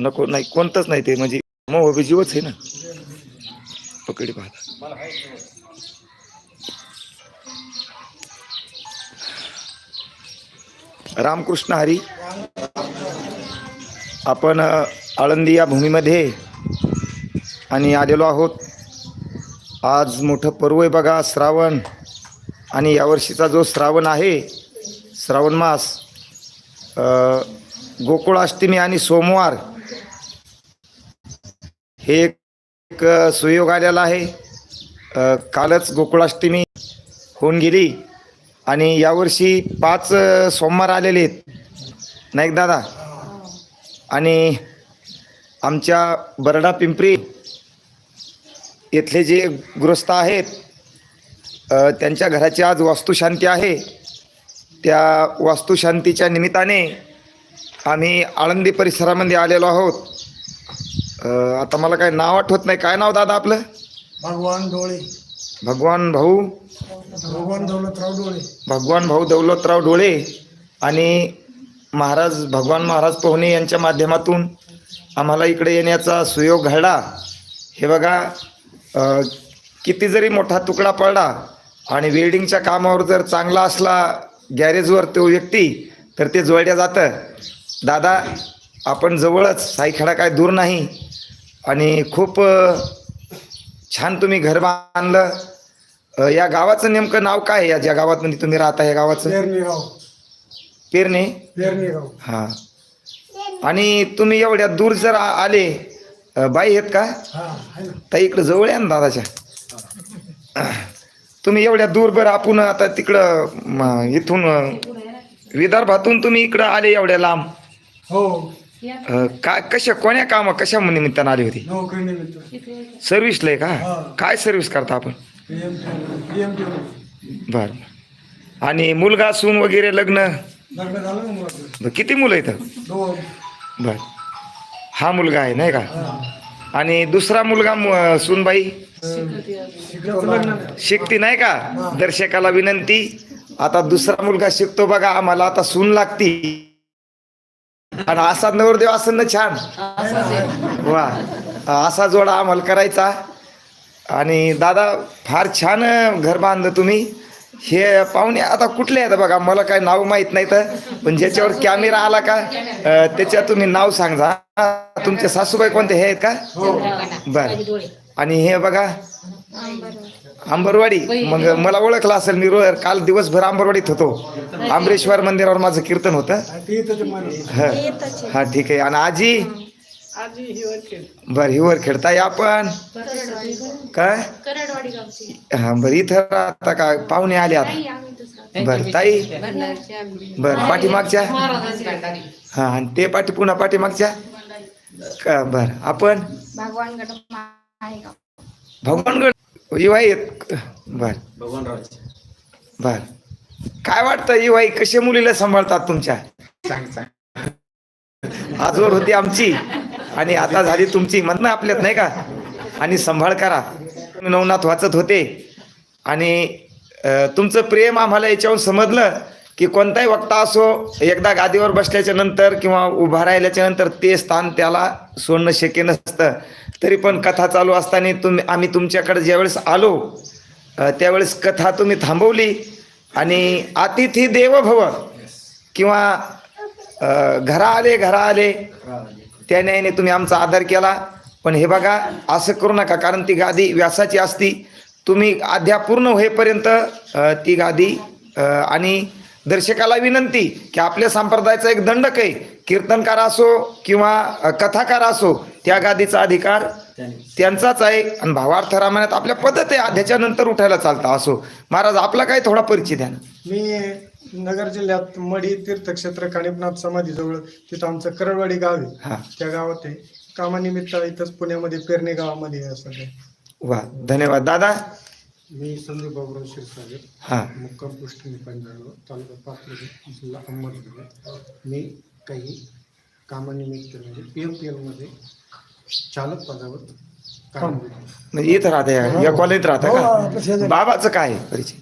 नको नाही कोणतंच नाही ते म्हणजे मग बी जीवच आहे ना. पकडी पाहता. रामकृष्ण हरी आपण आळंदी या भूमीमध्ये आणि आलेलो आहोत. आज मोठं पर्व आहे बघा श्रावण. आणि यावर्षीचा जो श्रावण आहे श्रावण मास गोकुळाष्टमी आणि सोमवार हे एक सुयोग आलेला आहे. कालच गोकुळाष्टमी होऊन गेली आणि यावर्षी पाच सोमवार आलेले आहेत. नाही दादा? आणि आमच्या बरडा पिंपरी येथले जे गृहस्थ आहेत त्यांच्या घराची आज वास्तुशांती आहे. त्या वास्तुशांतीच्या निमित्ताने आम्ही आळंदी परिसरामध्ये आलेलो आहोत. आता मला काय नाव आठवत नाही. काय नाव दादा आपलं? भगवान डोळे भगवान भाऊ. भगवान दौलतराव डोळे भगवान भाऊ दौलतराव डोळे आणि महाराज भगवान महाराज पोहणे यांच्या माध्यमातून आम्हाला इकडे येण्याचा सुयोग घडला. हे बघा किती जरी मोठा तुकडा पडला आणि वेल्डिंगच्या कामावर जर चांगला असला गॅरेजवर तो व्यक्ती तर ते जोडल्या जातं. दादा आपण जवळच साईखेडा काय दूर नाही. आणि खूप छान तुम्ही घर बांधलं. या गावाचं नेमकं नाव काय आहे? या ज्या गावात तुम्ही राहता या गावाचं? पेरणे हां. आणि तुम्ही एवढ्या दूर जर आले बाई आहेत का? ताई इकडं जवळ आहे ना दादाच्या. तुम्ही एवढ्या दूर बरं आपण आता तिकडं इथून विदर्भातून तुम्ही इकडं आले एवढ्या लांब. हो. अ, काय कशा कोण्या कामा कशा निमित्तानं आली होती? नोकरी निमित्त सर्व्हिसला आहे का? हा. काय सर्व्हिस करता आपण? पीएम पीएम बरं. आणि मुलगा सून वगैरे लग्न? लग्न झालं ना मुलाचं. बरं, किती मुलं दोन. बर. हा मुलगा आहे नाही का? हा. आणि दुसरा मुलगा मु- सूनबाई? शिकल्याचं लग्न नाही. शिकती नाही का? दर्शकाला विनंती. आता दुसरा मुलगा शिकतो बघा आम्हाला आता सून लागती. आणि असा नवरदेव असं ना छान. वा. असा जोडा आम्हाला करायचा. आणि दादा फार छान घर बांधलं तुम्ही. हे पाहुणे आता कुठले आहेत बघा? मला काय नाव माहीत नाही तर. पण ज्याच्यावर कॅमेरा आला का त्याच्यात तुम्ही नाव सांगा. तुमचे सासूबाई कोणते? हे आहेत का? बर. आणि हे बघा अंबरवाडी मग मला ओळखलं असेल मी रोज काल दिवसभर अंबरवाडीत होतो. आंबरेश्वर मंदिरावर माझं कीर्तन होतं. हा, ठीक आहे. आणि आजी? बर हिवर खेळताय आपण. काय? हा बर इथं राहता का? पाहुणे आले आता. बर ताई. बर पाठीमागच्या? हा आणि ते पाठी पुन्हा पाठीमागच्या? का बर आपण? भगवान भगवानगड. युवाई आहेत बर. बर. काय वाटतं युवाई कसे मुलीला सांभाळतात तुमच्या? आजवर होती आमची आणि आता झाली तुमची. म्हणणं आपल्यात नाही का? आणि सांभाळ करा. नवनाथ वाचत होते. आणि तुमचं प्रेम आम्हाला याच्यावरून समजलं. की कोणताही वक्ता असो एकदा गादीवर बसल्याच्या नंतर किंवा उभा राहिल्याच्या नंतर ते स्थान त्याला सोडणं शक्य नसतं. तरी पण कथा चालू असताना तुम्ही आम्ही तुमच्याकडे ज्यावेळेस आलो त्यावेळेस कथा तुम्ही थांबवली आणि अतिथी देव भव किंवा घरा आले घरा आले त्या न्यायाने तुम्ही आमचा आदर केला. पण हे बघा असं करू नका कारण ती गादी व्यासाची असती. तुम्ही अध्यापूर्ण होईपर्यंत ती गादी आणि दर्शकाला विनंती की आपल्या संप्रदायाचा एक दंडक आहे. कीर्तनकार असो किंवा कथाकार असो त्या गादीचा अधिकार त्यांचाच आहे. आणि भावार्थ रामायणात आपल्या पद्धत आहे. आध्याच्या नंतर उठायला चालतं असो. महाराज आपला काय थोडा परिचय द्या ना? मी नगर जिल्ह्यात मढी तीर्थक्षेत्र कानिपनाथ समाधीजवळ तिथं आमचं करडवाडी गाव आहे. हा. त्या गावात आहे. कामानिमित्त इथंच पुण्यामध्ये पेरणे गावामध्ये सध्या वा धन्यवाद. दादा मी संदीप बाबुराव क्षीरसागर हां. मुक्काम पोस्ट पंजाब तालुका पाथर्डी जिल्हा अहमदनगर. मी काही कामानिमित्त म्हणजे पी एम पी एलमध्ये चालक पदावर काम करतो. म्हणजे इथं राहता या या कॉलेजत राहता का? बाबाचं काय आहे परिचय?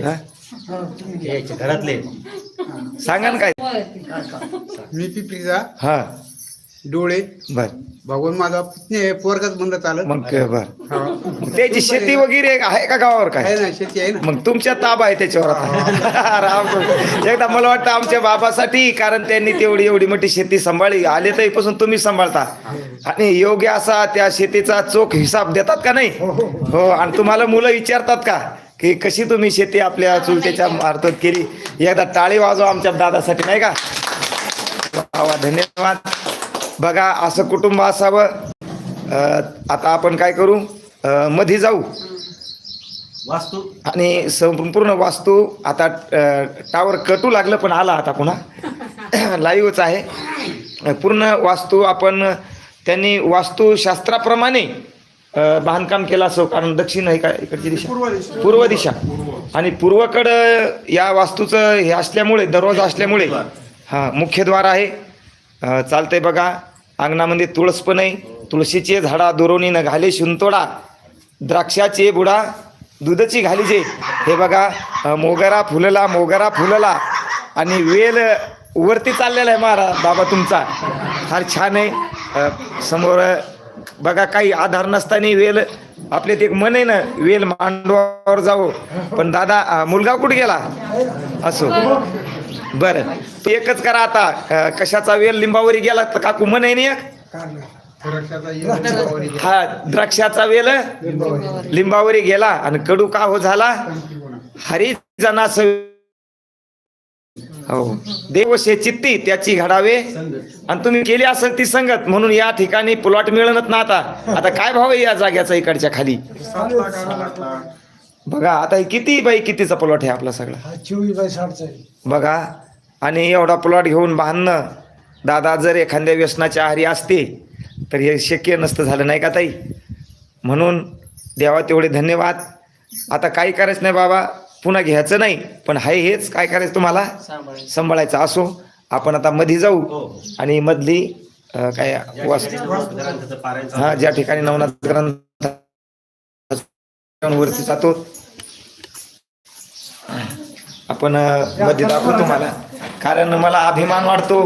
हा? यायचे घरातले. सांगा ना काय? मी पिपरीचा हा. डोळे. बर. भगवान माझा पुतणे पोरगाच म्हणलं चालत. मग बर. हा. त्याची शेती वगैरे आहे का गावावर काय? आहे ना शेती आहे ना. मग तुमच्या ताबा आहे त्याच्यावर आता. राम एकदा मला वाटतं आमच्या बाबासाठी कारण त्यांनी तेवढी एवढी मोठी शेती सांभाळली. आले तर पासून तुम्ही सांभाळता. आणि योग्य असा त्या शेतीचा चोख हिसाब देतात का नाही? हो आणि तुम्हाला मुलं विचारतात का? की कशी तुम्ही शेती आपल्या चुलत्याच्या मार्फत केली? एकदा टाळी वाजवा आमच्या दादासाठी नाही का? वा वा, धन्यवाद. बघा असं कुटुंब असावं. आता आपण काय करू? मध्ये जाऊ. वास्तू. आणि संपूर्ण वास्तू आता टावर कटू लागलं पण आला आता पुन्हा. लाईव्हच आहे. पूर्ण वास्तू आपण त्यांनी वास्तुशास्त्राप्रमाणे बांधकाम केलं असो कारण दक्षिण आहे का इकडची दिशा? पूर्व दिशा. आणि पूर्वकडं या वास्तूचं हे असल्यामुळे दरवाजा असल्यामुळे हां मुख्यद्वार आहे. चालतंय बघा. अंगणामध्ये तुळस पण आहे. तुळशीचे झाडा दोरोनीनं घाले शिंतोडा. द्राक्षाचे बुडा दुधाची घालीचे हे बघा मोगरा फुलला मोगरा फुलला. आणि वेल वरती चाललेला आहे महाराज बाबा तुमचा. फार छान आहे. समोर बघा काही आधार नसताना वेल आपले ते एक मन आहे ना वेल मांडवावर जाऊ पण दादा मुलगा कुठे गेला? असो. बर. तू एकच करा आता. कशाचा वेल लिंबावरी गेला? तर काकू मन आहे ना एक? हा द्राक्षाचा वेल? लिंबावरी गेला. आणि कडू का हो झाला? हरी जनास हो. देवशे चित्ती त्याची घडावे. आणि तुम्ही केली असेल ती संगत म्हणून या ठिकाणी प्लॉट मिळणत ना आता. आता काय भाव आहे या जाग्याचा इकडच्या खाली? बघा आता हे किती बाई कितीचा प्लॉट आहे आपला सगळा? चोवीस बाय साठचा आहे. बघा आणि एवढा प्लॉट घेऊन बांधणं दादा जर एखाद्या व्यसनाच्या आहारी असते तर हे शक्य नसतं झालं नाही का ताई? म्हणून देवा तेवढे धन्यवाद. आता काही करायचं नाही बाबा. पुन्हा घ्यायचं नाही पण हाय हेच काय करायचं तुम्हाला? सांभाळायचं. असो आपण आता मधी जाऊ आणि मधली काय हा ज्या ठिकाणी नवनाथ ग्रंथ वरती जातो. आपण मध्ये दाखवू तुम्हाला. कारण मला अभिमान वाटतो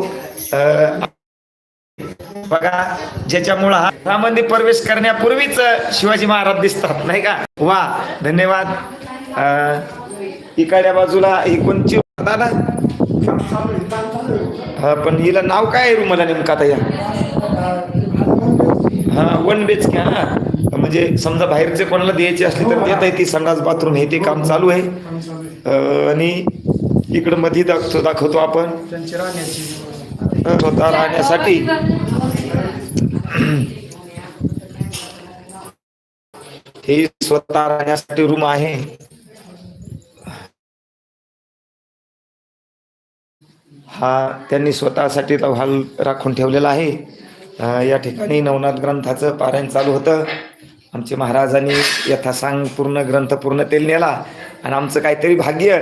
बघा ज्याच्यामुळं हा घरामध्ये प्रवेश करण्यापूर्वीच शिवाजी महाराज दिसतात नाही का? वा धन्यवाद. इकड्या बाजूला ही कोणची दादा. हा पण हिला नाव काय आहे मला नेमकं आता या? हा वन बेच घ्या ना म्हणजे समजा बाहेरचे कोणाला द्यायचे असले तर देता येते संडास बाथरूम हे ते काम चालू आहे. अं, आणि इकडं मध्ये दाखवतो दाखवतो आपण. त्यांची राहण्याची स्वतः राहण्यासाठी. हे स्वतः राहण्यासाठी रूम आहे. हा त्यांनी स्वतःसाठी तो हॉल राखून ठेवलेला आहे. या ठिकाणी नवनाथ ग्रंथाचं पारायण चालू होतं. आमचे महाराजांनी यथासांग पूर्ण ग्रंथ पूर्ण तेल नेला आणि आमचं काहीतरी भाग्य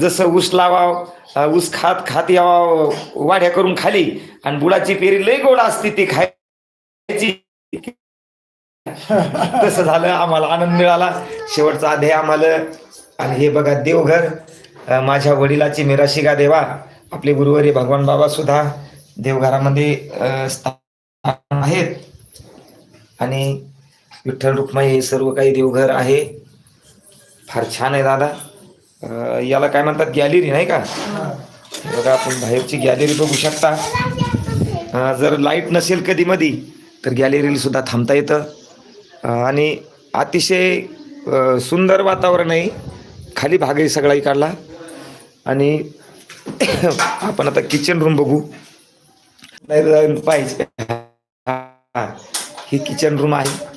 जसं ऊस लावा ऊस खात खात यावा वाढ्या करून खाली आणि बुडाची पेरी लई गोड असते ती खायची. तसं झालं आम्हाला आनंद मिळाला. शेवटचा अध्याय आम्हाला आणि हे बघा देवघर. माझ्या वडिलाची मिराशिगा देवा. आपले गुरुवारी भगवान बाबा सुद्धा देवघरामध्ये स्थान आहेत. आणि विठ्ठल रुक्माई हे सर्व काही देवघर आहे. फार छान आहे दादा. याला काय म्हणतात? गॅलरी नाही का? बघा आपण बाहेरची गॅलरी बघू शकता. जर लाइट नसेल कधी मधी तर गॅलरीला सुद्धा थांबता येतं. आणि अतिशय सुंदर वातावरण आहे. खाली भागही सगळाही काढला. आणि आपण आता किचन रूम बघू. नाही पाहिजे ही किचन रूम आहे.